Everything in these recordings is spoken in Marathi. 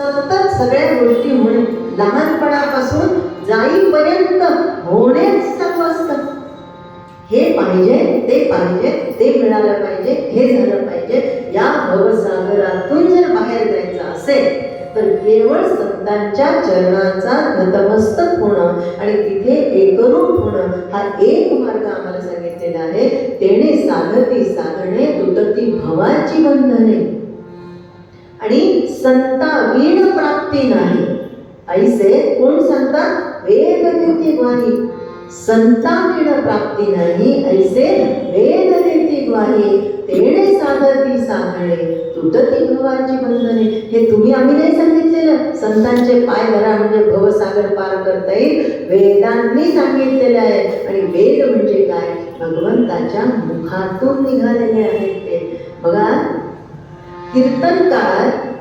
सतत सगळ्या गोष्टी होणे लहानपणापासून जाईपर्यंत होणेच सर्व असतं. हे पाहिजे ते पाहिजे ते मिळालं पाहिजे हे झालं पाहिजे. या भवसागरातून जर बाहेर जायचं असेल तर केवळ संतांच्या चरणाचा नतमस्तक होणं आणि तिथे एकरूप होणं हा एक मार्ग आम्हाला सांगितलेला आहे. तेने साधती साधणे तुटती भवाची बंधने. आणि संता वीण प्राप्ती नाही. ऐसे कोण सांगता वेद देती ग्वाही. संता वीण प्राप्ती नाही ऐसे वेद देती ग्वाही. तेणे साधती साधणे तुटती भवाची बंधने हे तुम्ही आम्ही नाही सांगितलेलं. संतांचे पाय धरा म्हणजे भवसागर पार करता येईल. वेदांनी सांगितलेलं आहे. आणि वेद म्हणजे काय? भगवंताच्या मुखातून निघालेले आहेत ते. बघा कीर्तनकार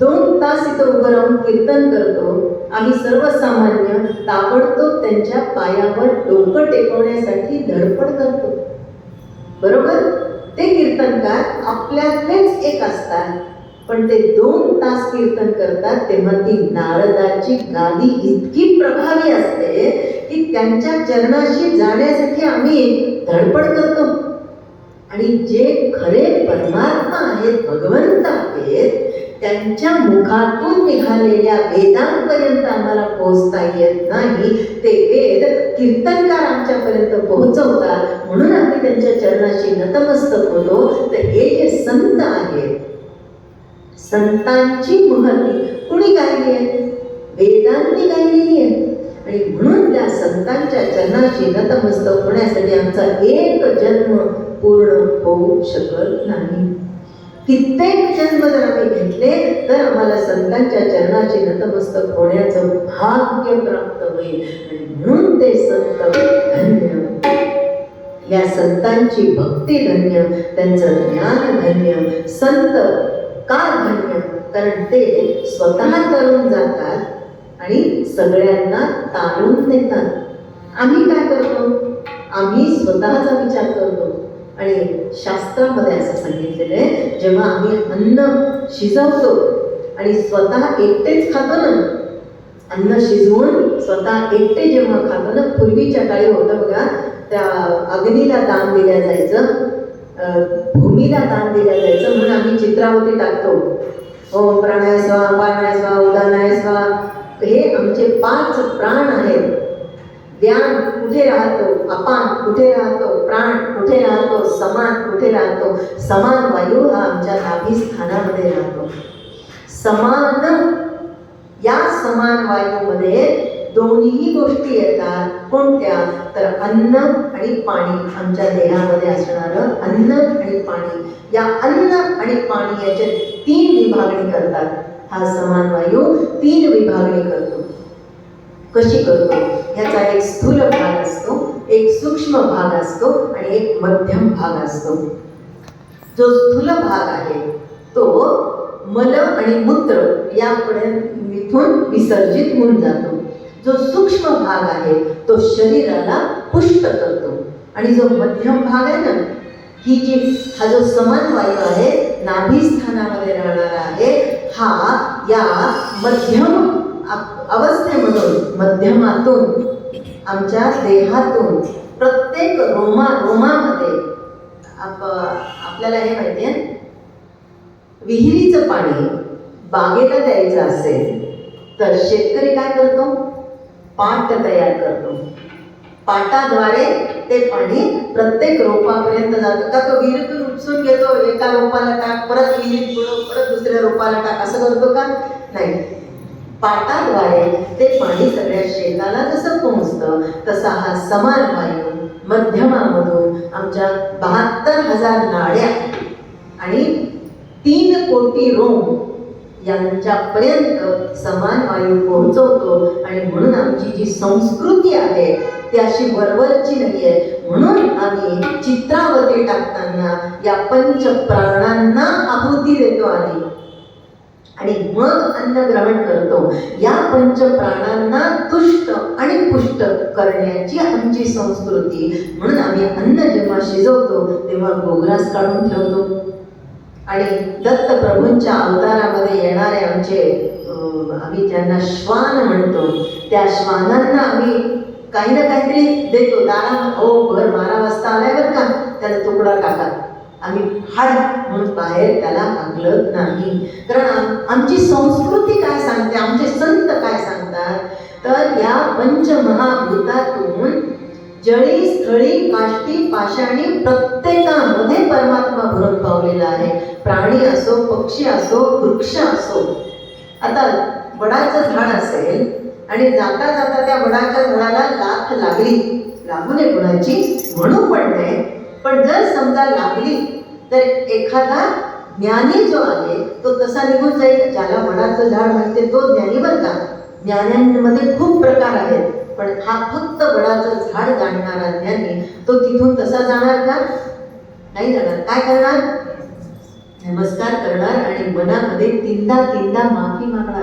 दोन तास इथं उभं राहून कीर्तन करतो. आम्ही सर्वसामान्य ताबडतोब त्यांच्या पायावर डोकं टेकवण्यासाठी धडपड करतो. बरोबर? ते कीर्तनकार आपल्यातलेच एक असतात. पण ते दोन तास कीर्तन करतात तेव्हा ती नारदाची गादी इतकी प्रभावी असते की त्यांच्या चरणाशी जाण्यासाठी आम्ही धडपड करतो. आणि जे खरे परमात्मा आहेत भगवंत आहेत त्यांच्या मुखातून निघालेल्या वेदांपर्यंत आम्हाला पोहोचता येत नाही. ते वेद कीर्तनकार आमच्यापर्यंत पोहोचवतात. म्हणून आम्ही त्यांच्या चरणाशी नतमस्तक होतो. तर हे जे संत आहेत संतांची महती कुणी गायली आहे? वेदांनी गायलेली आहे. आणि म्हणून त्या संतांच्या चरणाशी नतमस्तक होण्यासाठी आमचा एक जन्म पूर्ण होऊ शकत नाही. कित्येक जन्म जर आम्ही घेतले तर आम्हाला संतांच्या चरणाची नतमस्तक होण्याचं भाग्य प्राप्त होईल. आणि म्हणून ते संत धन्य. या संतांची भक्ती धन्य त्यांचं ज्ञान धन्य संत का धन्य. कारण ते स्वतः करून जातात आणि सगळ्यांना तारून नेतात आम्ही काय करतो? आम्ही स्वतःचा विचार करतो. आणि शास्त्रामध्ये असं सांगितलेलं आहे जेव्हा आम्ही अन्न शिजवतो आणि स्वतः एकटेच खातो ना अन्न शिजवून स्वतः एकटे जेव्हा खातो ना पूर्वीच्या काळी होतं बघा त्या अग्नीला दान दिल्या जायचं भूमीला दान दिल्या जायचं म्हणून आम्ही चित्रावरती टाकतो. ओम प्राणाय स्वा पाणाय स्वा उदानाय स्वा हे आमचे पाच प्राण आहेत. ज्ञान कुठे राहतो? अपान कुठे राहतो? प्राण कुठे राहतो? समान कुठे राहतो? समान वायू हा आमच्या नाभी स्थानामध्ये राहतो. समान या समान वायूमध्ये दोन्ही गोष्टी येतात. कोणत्या? तर अन्न आणि पाणी आमच्या देहामध्ये असणारं अन्न आणि पाणी. या अन्न आणि पाणी याचे तीन विभागणी करतात. हा समान वायू तीन विभागणी करतो. कशी करतो? ह्याचा एक स्थूल भाग असतो एक सूक्ष्म भाग असतो आणि एक मध्यम भाग असतो. जो स्थूल भाग आहे तो मल आणि मूत्र यापुढे मिथून विसर्जित होऊन जातो. जो सूक्ष्म भाग आहे तो शरीराला पुष्ट करतो. आणि जो मध्यम भाग आहे ना ही जी हा जो समान वायू आहे नाभी स्थानामध्ये राहणारा आहे हा या मध्यम अवस्थेमधून मध्यमातून आमच्या देहातून प्रत्येक रोमा रोमामध्ये आप आपल्याला हे माहिती आहे विहिरीचं पाणी बागेला द्यायचं असेल तर शेतकरी काय करतो? पाट तयार करतो. पाटाद्वारे ते पाणी प्रत्येक रोपापर्यंत जातं. का तो विहिरीतून उपसून घेतो एका रोपाला टाक परत विहिरीत बुडव परत दुसऱ्या रोपाला टाक असं करतो का? नाही. पाटाद्वारे ते पाणी सगळ्या शेताला जसं पोहोचतं तसा हा समान वायू मध्यमामधून आमच्या बहात्तर हजार नाड्या आणि तीन कोटी रोम यांच्यापर्यंत समान वायू पोहोचवतो. आणि म्हणून आमची जी संस्कृती आहे ती अशी वरवरची नाही आहे म्हणून आम्ही चित्रावती टाकताना या पंच प्राणांना आहुती देतो आधी. आणि मग अन्न ग्रहण करतो. या पंच प्राणांना तुष्ट आणि पुष्ट करण्याची आमची संस्कृती. म्हणून आम्ही अन्न जेव्हा शिजवतो तेव्हा गोग्रास काढून ठेवतो. आणि दत्त प्रभूंच्या अवतारामध्ये येणारे आमचे आम्ही ज्यांना श्वान म्हणतो. त्या श्वानांना आम्ही काही ना काहीतरी देतो. दारा हो भर बारा वाजता आलाय बरं का? त्याचा तुकडा टाका. आम्ही हाड म्हणून बाहेर त्याला हाकलत नाही. कारण आमची संस्कृती काय सांगते आमचे संत काय सांगतात? तर या पंचमहाभूतातून जळी स्थळी काष्टी पाषाणी प्रत्येकामध्ये परमात्मा भरून पावलेला आहे. प्राणी असो पक्षी असो वृक्ष असो. आता वडाचं झाड असेल आणि जाता जाता त्या वडाच्या झाडाला लाथ लागली. लागू नये कुणाची म्हणून पण नाही पण जर समजा लागली तर एखादा ज्ञानी जो आहे तो तसा निघून जाईल. ज्याला वडाचं झाड म्हणते तो ज्ञानी बनतात ज्ञानांमध्ये खूप प्रकार आहेत पण हा फक्त वडाचं झाड जाणणारा ज्ञानी तो तिथून तसा जाणार का? नाही जाणार. काय करणार? नमस्कार करणार आणि मनामध्ये तीनदा तीनदा माफी मागणार.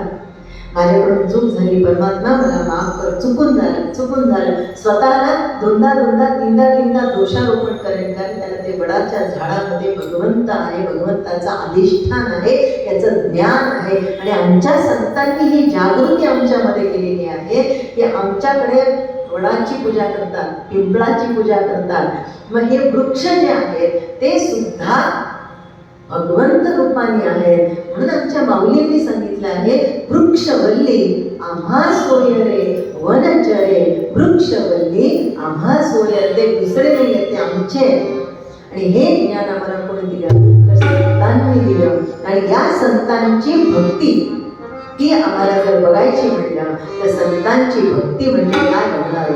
माझ्याकडून चूक झाली परमात्मा मला माफ कर. चुकून झालं चुकून झालं. स्वतःला दोनदा दोनदा तीनदा तीनदा दोषारोपण करेल कारण त्याला ते वडाच्या झाडामध्ये भगवंत आहे. भगवंताचं अधिष्ठान आहे याचं ज्ञान आहे. आणि आमच्या संतांनी ही जागृती आमच्यामध्ये केलेली आहे. की आमच्याकडे वडाची पूजा करतात पिंपळाची पूजा करतात. मग हे वृक्ष जे आहेत ते सुद्धा सामान्य आहेत म्हणून आमच्या माऊलींनी सांगितलं आहे वृक्षवल्ली आम्हा सोयरे वनचरे वृक्षवल्ली आम्हा सोयर ते दुसरे नाही आहेत, ते आमचे आणि हे ज्ञान आम्हाला कोणी दिलं? तर संतांनी दिलं. आणि या संतांची भक्ती ही आम्हाला जर बघायची म्हटलं तर संतांची भक्ती म्हणजे काय बघणार?